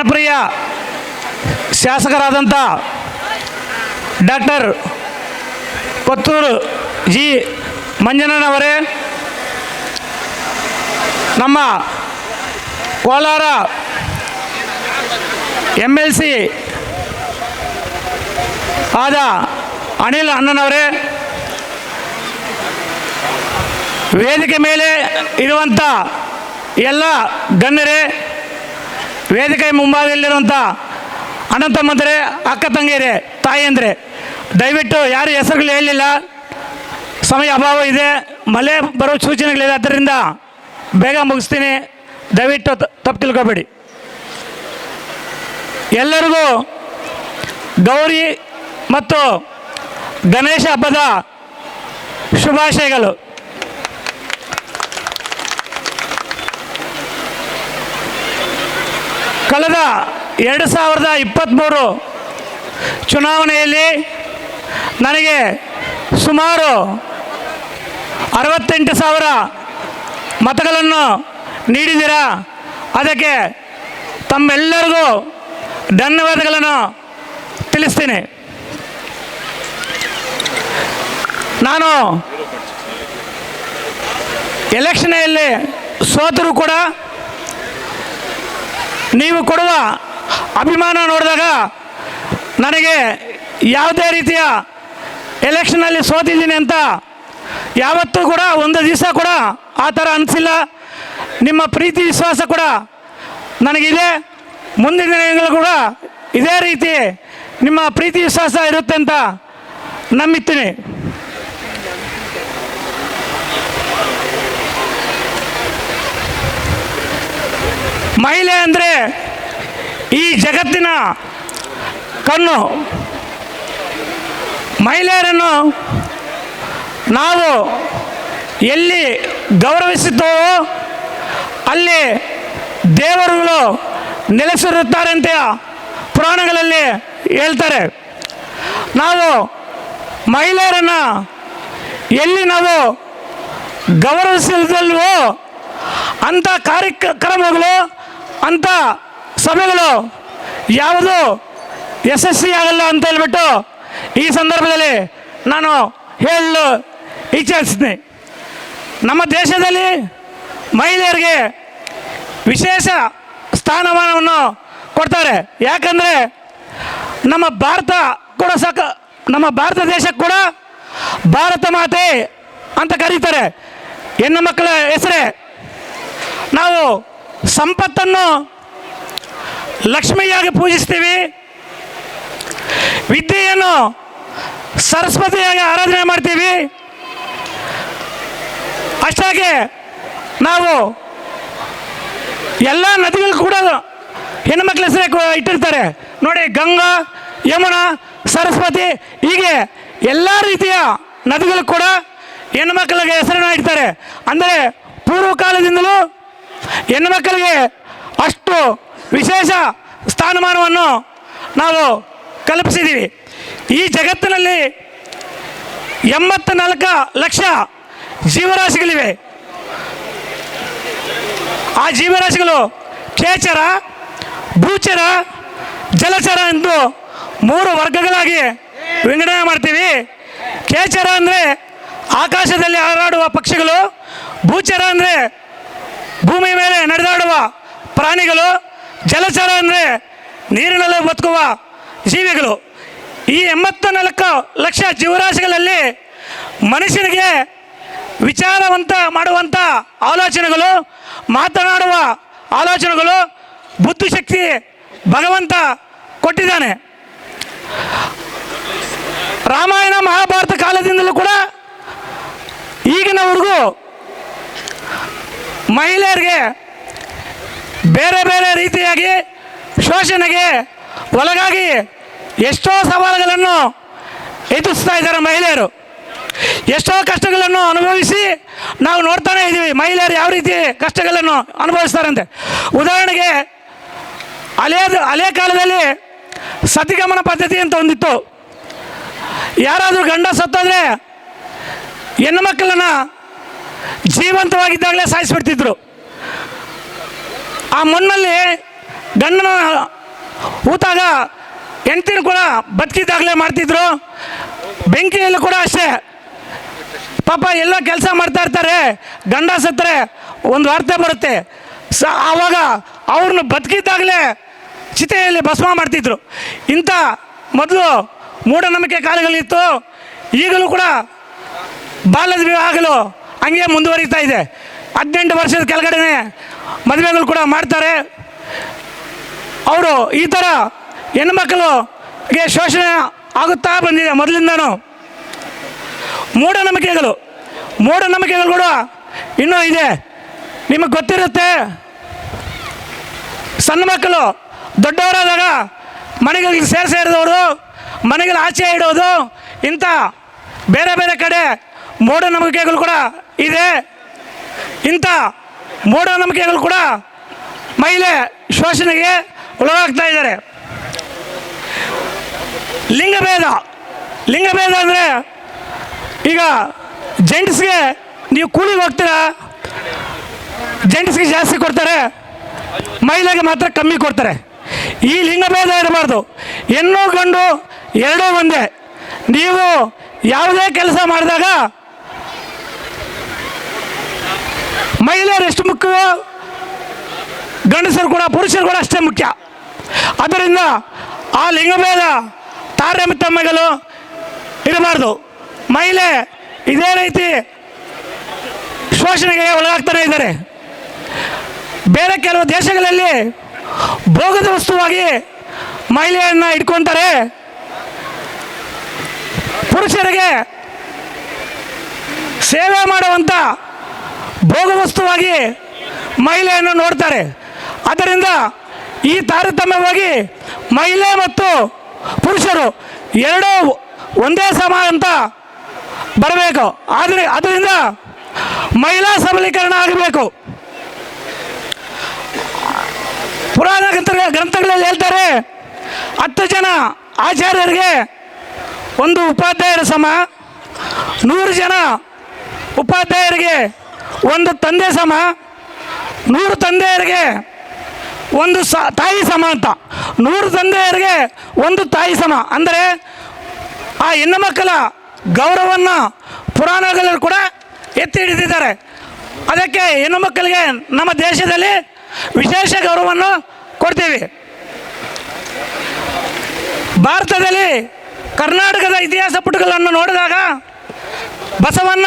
ಜನಪ್ರಿಯ ಶಾಸಕರಾದಂಥ doctor Kothur G. ಮಂಜಣ್ಣನವರೇ ನಮ್ಮ ಕೋಲಾರ ಎಂ ಎಲ್ ಸಿ ಆದ ಅನಿಲ್ ಅಣ್ಣನವರೇ, ವೇದಿಕೆ ಮೇಲೆ ಇರುವಂಥ ಎಲ್ಲ ಗಣ್ಯರೇ ವೇದಿಕೆ ಮುಂಭಾಗದಲ್ಲಿರುವಂಥ ಅನಂತ ಮಂತ್ರಿ, ಅಕ್ಕ ತಂಗಿಯರೇ ತಾಯಿಯಂದರೆ ದಯವಿಟ್ಟು ಯಾರು ಹೆಸರುಗಳು ಹೇಳಲಿಲ್ಲ ಸಮಯ ಅಭಾವ ಇದೆ. ಮಳೆ ಬರೋ ಸೂಚನೆಗಳಿದೆ. ಆದ್ದರಿಂದ ಬೇಗ ಮುಗಿಸ್ತೀನಿ. ದಯವಿಟ್ಟು ತಪ್ಪು ತಿಳ್ಕೊಬೇಡಿ. ಎಲ್ಲರಿಗೂ ಗೌರಿ ಮತ್ತು ಗಣೇಶ ಹಬ್ಬದ ಶುಭಾಶಯಗಳು. ಕಳೆದ ಎರಡು ಸಾವಿರದ ಇಪ್ಪತ್ತ್ಮೂರು ಚುನಾವಣೆಯಲ್ಲಿ ನನಗೆ ಸುಮಾರು ಅರವತ್ತೆಂಟು ಸಾವಿರ ಮತಗಳನ್ನು ನೀಡಿದ್ದೀರಾ? ಅದಕ್ಕೆ ತಮ್ಮೆಲ್ಲರಿಗೂ ಧನ್ಯವಾದಗಳನ್ನು ತಿಳಿಸ್ತೀನಿ. ನಾನು ಎಲೆಕ್ಷನಲ್ಲಿ ಸೋತರೂ ಕೂಡ ನೀವು ಕೊಡುವ ಅಭಿಮಾನ ನೋಡಿದಾಗ ನನಗೆ ಯಾವುದೇ ರೀತಿಯ ಎಲೆಕ್ಷನಲ್ಲಿ ಸೋತಿದ್ದೀನಿ ಅಂತ ಯಾವತ್ತೂ ಕೂಡ ಒಂದು ದಿವಸ ಕೂಡ ಆ ಥರ ಅನಿಸಿಲ್ಲ. ನಿಮ್ಮ ಪ್ರೀತಿ, ವಿಶ್ವಾಸ ಕೂಡ ನನಗಿದೆ. ಮುಂದಿನ ದಿನಗಳು ಕೂಡ ಇದೇ ರೀತಿ ನಿಮ್ಮ ಪ್ರೀತಿ, ವಿಶ್ವಾಸ ಇರುತ್ತೆ ಅಂತ ನಂಬಿತೀನಿ ಮಹಿಳೆ ಅಂದರೆ ಈ ಜಗತ್ತಿನ ಕಣ್ಣು. ಮಹಿಳೆಯರನ್ನು ನಾವು ಎಲ್ಲಿ ಗೌರವಿಸುತ್ತೋ ಅಲ್ಲಿ ದೇವರುಗಳು ನೆಲೆಸಿರುತ್ತಾರೆ ಅಂತ ಪುರಾಣಗಳಲ್ಲಿ ಹೇಳ್ತಾರೆ. ನಾವು ಮಹಿಳೆಯರನ್ನು ಎಲ್ಲಿ ನಾವು ಗೌರವಿಸಲ್ವೋ ಅಂಥ ಕಾರ್ಯಕ್ರಮಗಳು ಅಂಥ ಸಭೆಗಳು ಯಾವುದು ಯಶಸ್ವಿಯಾಗಲ್ಲ ಅಂತ ಹೇಳ್ಬಿಟ್ಟು ಈ ಸಂದರ್ಭದಲ್ಲಿ ನಾನು ಹೇಳಲು ಇಚ್ಛಿಸ್ತೀನಿ. ನಮ್ಮ ದೇಶದಲ್ಲಿ ಮಹಿಳೆಯರಿಗೆ ವಿಶೇಷ ಸ್ಥಾನಮಾನವನ್ನು ಕೊಡ್ತಾರೆ. ಯಾಕಂದರೆ ನಮ್ಮ ಭಾರತ ಕೂಡ ಸಾಕ, ನಮ್ಮ ಭಾರತ ದೇಶಕ್ಕೆ ಕೂಡ ಭಾರತ ಮಾತೆ ಅಂತ ಕರೀತಾರೆ. ಹೆಣ್ಣು ಮಕ್ಕಳ ಹೆಸರೇ. ನಾವು ಸಂಪತ್ತನ್ನು ಲಕ್ಷ್ಮಿಯಾಗಿ ಪೂಜಿಸ್ತೀವಿ. ವಿದ್ಯೆಯನ್ನು ಸರಸ್ವತಿಯಾಗಿ ಆರಾಧನೆ ಮಾಡ್ತೀವಿ. ಅಷ್ಟಾಗಿ ನಾವು ಎಲ್ಲ ನದಿಗಳು ಕೂಡ ಹೆಣ್ಮಕ್ಳ ಹೆಸರೇ ಇಟ್ಟಿರ್ತಾರೆ. ನೋಡಿ ಗಂಗಾ, ಯಮುನಾ, ಸರಸ್ವತಿ ಹೀಗೆ ಎಲ್ಲ ರೀತಿಯ ನದಿಗಳು ಕೂಡ ಹೆಣ್ಮಕ್ಳಿಗೆ ಹೆಸರನ್ನು ಇಡ್ತಾರೆ. ಅಂದರೆ ಪೂರ್ವ ಕಾಲದಿಂದಲೂ ಹೆಣ್ಮಕ್ಕಳಿಗೆ ಅಷ್ಟು ವಿಶೇಷ ಸ್ಥಾನಮಾನವನ್ನು ನಾವು ಕಲ್ಪಿಸಿದ್ದೀವಿ. ಈ ಜಗತ್ತಿನಲ್ಲಿ ಎಂಬತ್ತ ನಾಲ್ಕು ಲಕ್ಷ ಜೀವರಾಶಿಗಳಿವೆ. ಆ ಜೀವರಾಶಿಗಳು ಕೇಚರ ಭೂಚರ, ಜಲಚರ ಎಂದು ಮೂರು ವರ್ಗಗಳಾಗಿ ವಿಂಗಡಣೆ ಮಾಡ್ತೀವಿ. ಕೇಚರ ಅಂದರೆ ಆಕಾಶದಲ್ಲಿ ಹಾರಾಡುವ ಪಕ್ಷಿಗಳು, ಭೂಚರ ಅಂದರೆ ಭೂಮಿ ಮೇಲೆ ನಡೆದಾಡುವ ಪ್ರಾಣಿಗಳು ಜಲಚರ ಅಂದರೆ ನೀರಿನಲ್ಲಿ ಬದುಕುವ ಜೀವಿಗಳು. ಈ ಎಂಬತ್ತ ನಾಲ್ಕು ಲಕ್ಷ ಜೀವರಾಶಿಗಳಲ್ಲಿ ಮನುಷ್ಯನಿಗೆ ವಿಚಾರವಂತ ಮಾಡುವಂಥ ಆಲೋಚನೆಗಳು, ಮಾತನಾಡುವ ಆಲೋಚನೆಗಳು ಬುದ್ಧಿಶಕ್ತಿ ಭಗವಂತ ಕೊಟ್ಟಿದ್ದಾನೆ. ರಾಮಾಯಣ ಮಹಾಭಾರತ ಕಾಲದಿಂದಲೂ ಕೂಡ ಈಗಿನವರೆಗೂ ಮಹಿಳೆಯರಿಗೆ ಬೇರೆ ಬೇರೆ ರೀತಿಯಾಗಿ ಶೋಷಣೆಗೆ ಒಳಗಾಗಿ ಎಷ್ಟೋ ಸವಾಲುಗಳನ್ನು ಎದುರಿಸ್ತಾ ಇದ್ದಾರೆ ಮಹಿಳೆಯರು. ಎಷ್ಟೋ ಕಷ್ಟಗಳನ್ನು ಅನುಭವಿಸಿ ನಾವು ನೋಡ್ತಾನೆ ಇದ್ದೀವಿ ಮಹಿಳೆಯರು ಯಾವ ರೀತಿ ಕಷ್ಟಗಳನ್ನು ಅನುಭವಿಸ್ತಾರಂತೆ. ಉದಾಹರಣೆಗೆ ಹಳೆಯ ಹಳೆಯ ಕಾಲದಲ್ಲಿ ಸತಿಗಮನ ಪದ್ಧತಿ ಅಂತ ಒಂದಿತ್ತು. ಯಾರಾದರೂ ಗಂಡ ಸತ್ತೋದ್ರೆ ಹೆಣ್ಣು ಮಕ್ಕಳನ್ನ ಜೀವಂತವಾಗಿದ್ದಾಗಲೇ ಸಾಯಿಸಿಬಿಡ್ತಿದ್ರು. ಆ ಮಣ್ಣಲ್ಲಿ ಗಂಡನ ಊತಾಗ ಹೆಂಡ್ತಿನ ಕೂಡ ಬದುಕಿದ್ದಾಗಲೇ ಮಾಡ್ತಿದ್ರು. ಬೆಂಕಿಯಲ್ಲಿ ಕೂಡ ಅಷ್ಟೇ. ಪಾಪ ಎಲ್ಲ ಕೆಲಸ ಮಾಡ್ತಾ ಇರ್ತಾರೆ. ಗಂಡ ಸತ್ತರೆ ಒಂದು ವಾರ್ತೆ ಬರುತ್ತೆ. ಸ ಆವಾಗ ಅವ್ರನ್ನ ಬದುಕಿದ್ದಾಗಲೇ ಚಿತೆಯಲ್ಲಿ ಭಸ್ಮ ಮಾಡ್ತಿದ್ರು. ಇಂಥ ಮೊದಲು ಮೂಢನಂಬಿಕೆ ಕಾಲಗಳಿತ್ತು. ಈಗಲೂ ಕೂಡ ಬಾಲ್ಯದ ವಿವಾಹಗಳು ಹಂಗೆ ಮುಂದುವರಿತಾ ಇದೆ. ಹದಿನೆಂಟು ವರ್ಷದ ಕೆಳಗಡೆ ಮದುವೆಗಳು ಕೂಡ ಮಾಡ್ತಾರೆ. ಅವರು ಈ ಥರ ಹೆಣ್ಮಕ್ಳಿಗೆ ಶೋಷಣೆ ಆಗುತ್ತಾ ಬಂದಿದೆ ಮೊದಲಿಂದನೂ. ಮೂಢನಂಬಿಕೆಗಳು ಮೂಢನಂಬಿಕೆಗಳು ಕೂಡ ಇನ್ನೂ ಇದೆ. ನಿಮಗೆ ಗೊತ್ತಿರುತ್ತೆ, ಸಣ್ಣ ಮಕ್ಕಳು ದೊಡ್ಡವರಾದಾಗ ಮನೆಗಳಿಗೆ ಸೇರಿ ಸೇರಿದವರು ಮನೆಗಳ ಆಚೆ ಇಡೋದು, ಇಂಥ ಬೇರೆ ಬೇರೆ ಕಡೆ ಮೂಢನಂಬಿಕೆಗಳು ಕೂಡ ಇದೆ. ಇಂಥ ಮೂಢನಂಬಿಕೆಗಳು ಕೂಡ ಮಹಿಳೆ ಶೋಷಣೆಗೆ ಒಳಗಾಗ್ತಾ ಇದ್ದಾರೆ. ಲಿಂಗಭೇದ ಲಿಂಗಭೇದ ಅಂದರೆ ಈಗ ಜೆಂಟ್ಸ್ಗೆ ನೀವು ಕೂಲಿಗೆ ಹೋಗ್ತೀರಾ? ಜೆಂಟ್ಸ್ಗೆ ಜಾಸ್ತಿ ಕೊಡ್ತಾರೆ, ಮಹಿಳೆಗೆ ಮಾತ್ರ ಕಮ್ಮಿ ಕೊಡ್ತಾರೆ. ಈ ಲಿಂಗಭೇದ ಇರಬಾರ್ದು. ಹೆಣ್ಣು ಗಂಡು ಎರಡೂ ಒಂದೇ. ನೀವು ಯಾವುದೇ ಕೆಲಸ ಮಾಡಿದಾಗ ಮಹಿಳೆಯರು ಎಷ್ಟು ಮುಖ್ಯ? ಗಂಡಸರು ಕೂಡ, ಪುರುಷರು ಕೂಡ ಅಷ್ಟೇ ಮುಖ್ಯ. ಆದ್ದರಿಂದ ಆ ಲಿಂಗಭೇದ ತಾರತಮ್ಯಗಳು ಇರಬಾರ್ದು. ಮಹಿಳೆ ಇದೇ ರೀತಿ ಶೋಷಣೆಗೆ ಒಳಗಾಗ್ತಾನೆ ಇದ್ದಾರೆ. ಬೇರೆ ಕೆಲವು ದೇಶಗಳಲ್ಲಿ ಭೋಗದ ವಸ್ತುವಾಗಿ ಮಹಿಳೆಯನ್ನು ಇಟ್ಕೊತಾರೆ. ಪುರುಷರಿಗೆ ಸೇವೆ ಮಾಡುವಂಥ ಭೋಗ ವಸ್ತುವಾಗಿ ಮಹಿಳೆಯನ್ನು ನೋಡ್ತಾರೆ. ಅದರಿಂದ ಈ ತಾರತಮ್ಯವಾಗಿ ಮಹಿಳೆ ಮತ್ತು ಪುರುಷರು ಎರಡೂ ಒಂದೇ ಸಮ ಅಂತ ಬರಬೇಕು. ಆದರೆ ಅದರಿಂದ ಮಹಿಳಾ ಸಬಲೀಕರಣ ಆಗಬೇಕು. ಪುರಾಣ ಗ್ರಂಥ ಗ್ರಂಥಗಳಲ್ಲಿ ಹೇಳ್ತಾರೆ, ಹತ್ತು ಜನ ಆಚಾರ್ಯರಿಗೆ ಒಂದು ಉಪಾಧ್ಯಾಯರ ಸಮ, ನೂರು ಜನ ಉಪಾಧ್ಯಾಯರಿಗೆ ಒಂದು ತಂದೆ ಸಮ, ನೂರು ತಂದೆಯರಿಗೆ ಒಂದು ಸ, ತಾಯಿ ಸಮ ಅಂತ. ನೂರು ತಂದೆಯರಿಗೆ ಒಂದು ತಾಯಿ ಸಮ. ಅಂದರೆ ಆ ಹೆಣ್ಣು ಮಕ್ಕಳ ಗೌರವವನ್ನು ಪುರಾಣಗಳಲ್ಲಿ ಕೂಡ ಎತ್ತಿ ಹಿಡಿದಿದ್ದಾರೆ. ಅದಕ್ಕೆ ಹೆಣ್ಣು ಮಕ್ಕಳಿಗೆ ನಮ್ಮ ದೇಶದಲ್ಲಿ ವಿಶೇಷ ಗೌರವವನ್ನು ಕೊಡ್ತೀವಿ. ಭಾರತದಲ್ಲಿ ಕರ್ನಾಟಕದ ಇತಿಹಾಸ ಪುಟಗಳನ್ನು ನೋಡಿದಾಗ ಬಸವಣ್ಣ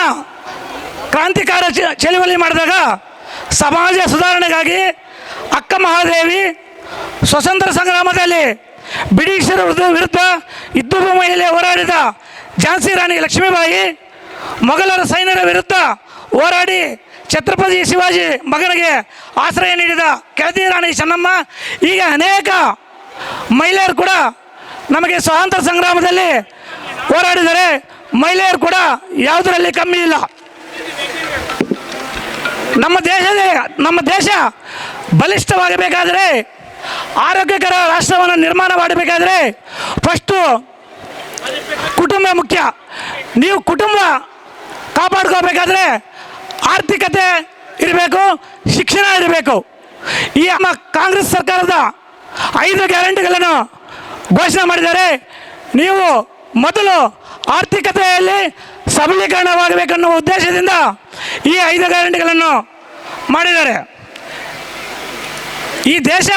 ಕ್ರಾಂತಿಕಾರ ಚಳವಳಿ ಮಾಡಿದಾಗ ಸಮಾಜ ಸುಧಾರಣೆಗಾಗಿ ಅಕ್ಕ ಮಹಾದೇವಿ ಸ್ವತಂತ್ರ ಸಂಗ್ರಾಮದಲ್ಲಿ ಬ್ರಿಟಿಷರ ವಿರುದ್ಧ ಇದ್ದೂರು ಮಹಿಳೆ ಹೋರಾಡಿದ ಝಾನ್ಸಿ ರಾಣಿ ಲಕ್ಷ್ಮೀಬಾಯಿ, ಮೊಘಲರ ಸೈನ್ಯರ ವಿರುದ್ಧ ಹೋರಾಡಿ ಛತ್ರಪತಿ ಶಿವಾಜಿ ಮಗನಿಗೆ ಆಶ್ರಯ ನೀಡಿದ ಕೆಳದಿ ರಾಣಿ ಚೆನ್ನಮ್ಮ, ಈಗ ಅನೇಕ ಮಹಿಳೆಯರು ಕೂಡ ನಮಗೆ ಸ್ವಾತಂತ್ರ್ಯ ಸಂಗ್ರಾಮದಲ್ಲಿ ಹೋರಾಡಿದರೆ ಮಹಿಳೆಯರು ಕೂಡ ಯಾವುದರಲ್ಲಿ ಕಮ್ಮಿ ಇಲ್ಲ. ನಮ್ಮ ದೇಶದ ನಮ್ಮ ದೇಶ ಬಲಿಷ್ಠವಾಗಬೇಕಾದರೆ, ಆರೋಗ್ಯಕರ ರಾಷ್ಟ್ರವನ್ನು ನಿರ್ಮಾಣ ಮಾಡಬೇಕಾದರೆ ಫಸ್ಟು ಕುಟುಂಬ ಮುಖ್ಯ. ನೀವು ಕುಟುಂಬ ಕಾಪಾಡ್ಕೋಬೇಕಾದ್ರೆ ಆರ್ಥಿಕತೆ ಇರಬೇಕು, ಶಿಕ್ಷಣ ಇರಬೇಕು. ಈ ನಮ್ಮ ಕಾಂಗ್ರೆಸ್ ಸರ್ಕಾರದ ಐದು ಗ್ಯಾರಂಟಿಗಳನ್ನು ಘೋಷಣೆ ಮಾಡಿದ್ದಾರೆ. ನೀವು ಮೊದಲು ಆರ್ಥಿಕತೆಯಲ್ಲಿ ಸಬಲೀಕರಣವಾಗಬೇಕನ್ನುವ ಉದ್ದೇಶದಿಂದ ಈ ಐದು ಗ್ಯಾರಂಟಿಗಳನ್ನು ಮಾಡಿದ್ದಾರೆ. ಈ ದೇಶ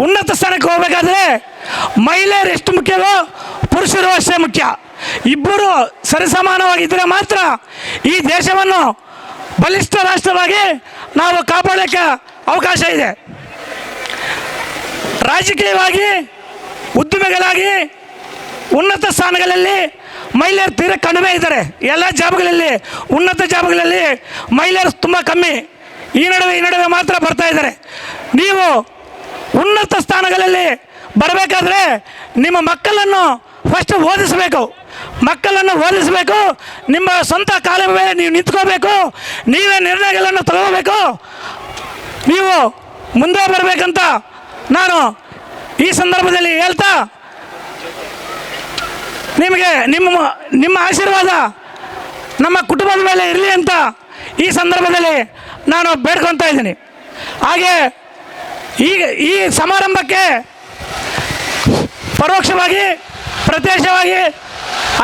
ಉನ್ನತ ಸ್ಥಾನಕ್ಕೆ ಹೋಗಬೇಕಾದ್ರೆ ಮಹಿಳೆಯರು ಎಷ್ಟು ಮುಖ್ಯವೋ ಪುರುಷರು ಅಷ್ಟೇ ಮುಖ್ಯ. ಇಬ್ಬರು ಸರಿಸಮಾನವಾಗಿದ್ದರೆ ಮಾತ್ರ ಈ ದೇಶವನ್ನು ಬಲಿಷ್ಠ ರಾಷ್ಟ್ರವಾಗಿ ನಾವು ಕಾಪಾಡೋಕ್ಕೆ ಅವಕಾಶ ಇದೆ. ರಾಜಕೀಯವಾಗಿ, ಉದ್ದಿಮೆಗಳಾಗಿ ಉನ್ನತ ಸ್ಥಾನಗಳಲ್ಲಿ ಮಹಿಳೆಯರು ತೀರ ಕಡಿಮೆ ಇದ್ದಾರೆ. ಎಲ್ಲ ಜಾಬ್ಗಳಲ್ಲಿ, ಉನ್ನತ ಜಾಬ್ಗಳಲ್ಲಿ ಮಹಿಳೆಯರು ತುಂಬ ಕಮ್ಮಿ. ಈ ನಡುವೆ ಈ ನಡುವೆ ಮಾತ್ರ ಬರ್ತಾ ಇದ್ದಾರೆ. ನೀವು ಉನ್ನತ ಸ್ಥಾನಗಳಲ್ಲಿ ಬರಬೇಕಾದ್ರೆ ನಿಮ್ಮ ಮಕ್ಕಳನ್ನು ಫಸ್ಟ್ ಓದಿಸಬೇಕು. ಮಕ್ಕಳನ್ನು ಓದಿಸಬೇಕು. ನಿಮ್ಮ ಸ್ವಂತ ಕಾಲ ಮೇಲೆ ನೀವು ನಿಂತ್ಕೋಬೇಕು. ನೀವೇ ನಿರ್ಣಯಗಳನ್ನು ತಗೋಬೇಕು. ನೀವು ಮುಂದೆ ಬರಬೇಕಂತ ನಾನು ಈ ಸಂದರ್ಭದಲ್ಲಿ ಹೇಳ್ತಾ ನಿಮಗೆ ನಿಮ್ಮ ನಿಮ್ಮ ಆಶೀರ್ವಾದ ನಮ್ಮ ಕುಟುಂಬದ ಮೇಲೆ ಇರಲಿ ಅಂತ ಈ ಸಂದರ್ಭದಲ್ಲಿ ನಾನು ಬೇಡ್ಕೊತಾ ಇದ್ದೀನಿ. ಹಾಗೆ ಈಗ ಈ ಸಮಾರಂಭಕ್ಕೆ ಪರೋಕ್ಷವಾಗಿ, ಪ್ರತ್ಯಕ್ಷವಾಗಿ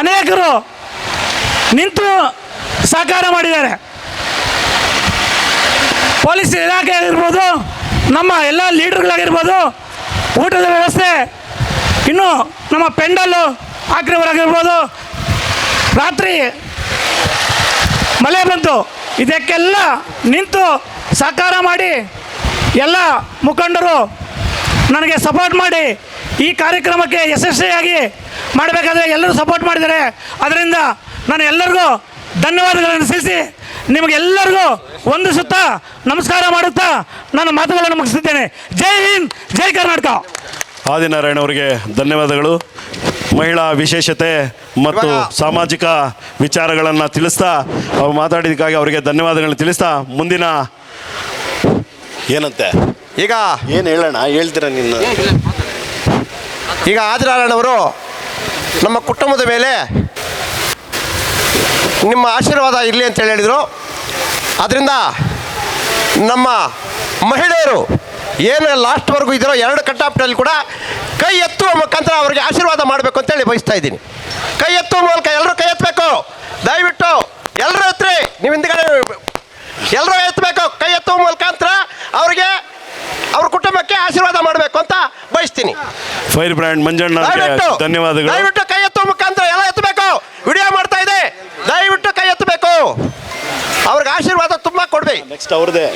ಅನೇಕರು ನಿಂತು ಸಹಕಾರ ಮಾಡಿದ್ದಾರೆ. ಪೊಲೀಸ್ ಇಲಾಖೆ ಆಗಿರ್ಬೋದು, ನಮ್ಮ ಎಲ್ಲ ಲೀಡರ್ಗಳಾಗಿರ್ಬೋದು, ಊಟದ ವ್ಯವಸ್ಥೆ, ಇನ್ನು ನಮ್ಮ ಪೆಂಡಲ್ಲು ಹಾಕಿರೋರಾಗಿರ್ಬೋದು ರಾತ್ರಿ ಮಳೆ ಬಂತು. ಇದಕ್ಕೆಲ್ಲ ನಿಂತು ಸಹಕಾರ ಮಾಡಿ ಎಲ್ಲ ಮುಖಂಡರು ನನಗೆ ಸಪೋರ್ಟ್ ಮಾಡಿ ಈ ಕಾರ್ಯಕ್ರಮಕ್ಕೆ ಯಶಸ್ವಿಯಾಗಿ ಮಾಡಬೇಕಾದ್ರೆ ಎಲ್ಲರೂ ಸಪೋರ್ಟ್ ಮಾಡಿದ್ದಾರೆ. ಅದರಿಂದ ನಾನು ಎಲ್ಲರಿಗೂ ಧನ್ಯವಾದಗಳನ್ನು ಸಲ್ಲಿಸಿ ನಿಮಗೆಲ್ಲರಿಗೂ ಒಂದು ಸುತ್ತ ನಮಸ್ಕಾರ ಮಾಡುತ್ತಾ ನಾನು ಮಾತುಗಳನ್ನು ಮುಗಿಸುತ್ತೇನೆ ಜೈ ಹಿಂದ್, ಜೈ ಕರ್ನಾಟಕ. ಆದಿನಾರಾಯಣ ಅವರಿಗೆ ಧನ್ಯವಾದಗಳು. ಮಹಿಳಾ ವಿಶೇಷತೆ ಮತ್ತು ಸಾಮಾಜಿಕ ವಿಚಾರಗಳನ್ನು ತಿಳಿಸ್ತಾ ಅವ್ರು ಮಾತಾಡಿದಕ್ಕಾಗಿ ಅವರಿಗೆ ಧನ್ಯವಾದಗಳನ್ನು ತಿಳಿಸ್ತಾ ಮುಂದಿನ ಏನಂತೆ? ಈಗ ಏನು ಹೇಳೋಣ ಹೇಳ್ತೀರ ನಿನ್ನ? ಈಗ ಆದಿನಾರಾಯಣವರು ನಮ್ಮ ಕುಟುಂಬದ ಮೇಲೆ ನಿಮ್ಮ ಆಶೀರ್ವಾದ ಇರಲಿ ಅಂತ ಹೇಳಿ ಹೇಳಿದರು. ಅದರಿಂದ ನಮ್ಮ ಮಹಿಳೆಯರು ಏನು ಲಾಸ್ಟ್ವರೆಗೂ ಇದ್ರೋ ಎರಡು ಕಟ್ಟಾಪ್ಟಲ್ಲಿ ಕೂಡ ಕೈ ಎತ್ತುವ ಮುಖಾಂತರ ಅವರಿಗೆ ಆಶೀರ್ವಾದ ಮಾಡಬೇಕು ಅಂತೇಳಿ ಬಯಸ್ತಾ ಇದ್ದೀನಿ. ಕೈ ಎತ್ತುವ ಮೂಲಕ ಎಲ್ಲರೂ ಕೈ ಎತ್ತಬೇಕು ದಯವಿಟ್ಟು ಎಲ್ಲರೂ ಎತ್ತರಿ ನೀವು ಹಿಂದ್ಗಡೆ ಎಲ್ಲರೂ ಎತ್ತಬೇಕು ಕೈ ಎತ್ತುವ ಮುಖಾಂತರ ಅವರಿಗೆ ಅವ್ರ ಕುಟುಂಬಕ್ಕೆ ಆಶೀರ್ವಾದ ಮಾಡಬೇಕು ಅಂತ ಬಯಸ್ತೀನಿ. ಫೈರ್ ಬ್ರ್ಯಾಂಡ್ ಮಂಜಣ್ಣ ಧನ್ಯವಾದಗಳು. ದಯವಿಟ್ಟು ಕೈ ಎತ್ತುವ ಮುಖಾಂತರ ಎಲ್ಲ ಎತ್ತಬೇಕು ವಿಡಿಯೋ ಮಾಡ್ತಾ ಇದೆ. ದಯವಿಟ್ಟು ಕೈ ಎತ್ತಬೇಕು. ಅವ್ರಿಗೆ ಆಶೀರ್ವಾದ ತುಂಬ ಕೊಡ್ಬೇಕು. ನೆಕ್ಸ್ಟ್ ಅವ್ರದ್ದೇ.